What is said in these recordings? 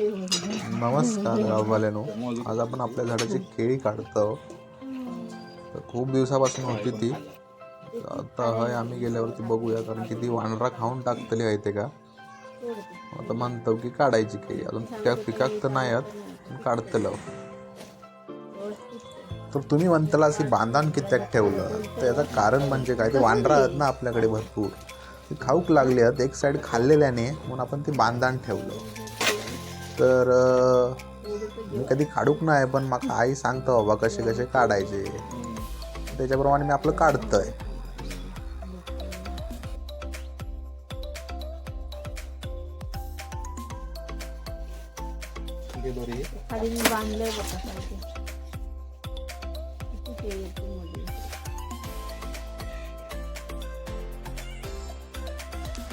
नमस्कार गाववाल्यानो. आज आपण आपल्या झाडाची केळी काढतो खूप दिवसापासून होती ती. आता हय आम्ही गेल्यावरती बघूया कारण की ती वानरा खाऊन टाकतली आहे ते का? आता म्हणतो की काढायची केळी. अजून त्या पिकाक तर नाही आहेत काढतलं. तर तुम्ही म्हणताला अशी बांधण कित्याक ठेवलं? तर याचं कारण म्हणजे काय? ते वानरा आहेत ना आपल्याकडे भरपूर. ते खाऊक लागले आहेत एक साईड खाल्लेल्याने म्हणून आपण ते बांधण ठेवलं. तर मी कधी काढूक नाही पण माका आई सांगतो बाबा कसे कसे काढायचे? त्याच्याप्रमाणे मी आपलं काढतंय. मी बांधलंय.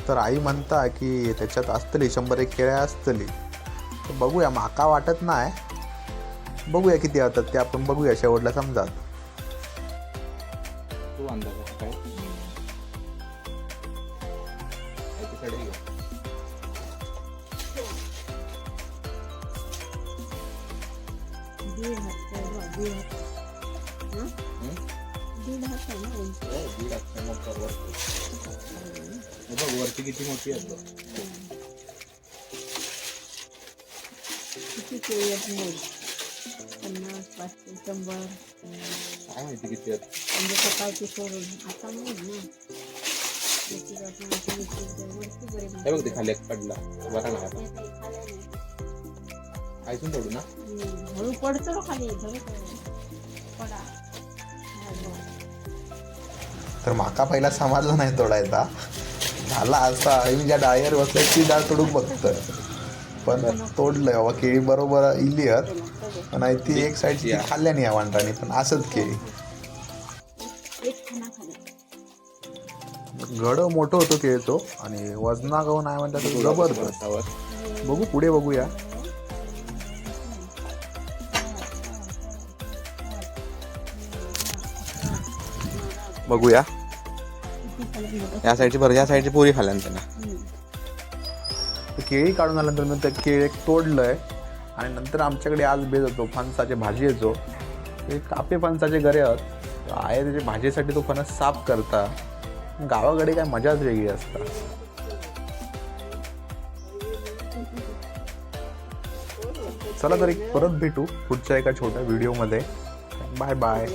तर आई म्हणता की त्याच्यात असतली शंभर एक केळ्या असतली. तर बघूया माका वाटत नाही. बघूया किती होतात ते आपण बघूया शेवटला समजा तू अंदाज काय? बघ, हं? असते वरती. हे किती मोठी आहे किती आहेत मोज पन्नास पाचशे शंभर. काय माहिती किती आहेत? म्हणजे सकाळची सोडून. आता मोज ना. एकीपासून अशी वीस वरती बरे हे बघ ते खाली एक पडला. ना आता. नाही. ऐकून ना? हम्म, हळू पडतो ना खाली. धरू पडा. बघ. तर माका पहिला समजला नाही तोडायचा झाला असा मी ज्या डाळीवर बसल्या ती डाळ तोडूक बघतोय. पण तोडलंय बाबा केळी बरोबर इली आहेत. पण आई ती एक साईडची खाल्ल्या नाही या वांडराने पण असत केळी घड मोठं होतं केळतो आणि वजना गाव नाही म्हणतात तर. जबरदस्त बघू पुढे बघूया. बघूया. या साईडची बरं या साईडची पुरी खाल्ल्या त्यांना. तर केळी काढून आल्यानंतर मी ते केळी एक आहे आणि नंतर आमच्याकडे आज बेज होतो फणसाची भाजी येतो ते कापे फणसाचे गरे आहेत. आहे त्याच्या भाजीसाठी तो फणस साफ करता. गावाकडे काय मजाच वेगळी असता. चला तर एक परत भेटू पुढच्या एका छोट्या व्हिडिओमध्ये बाय बाय.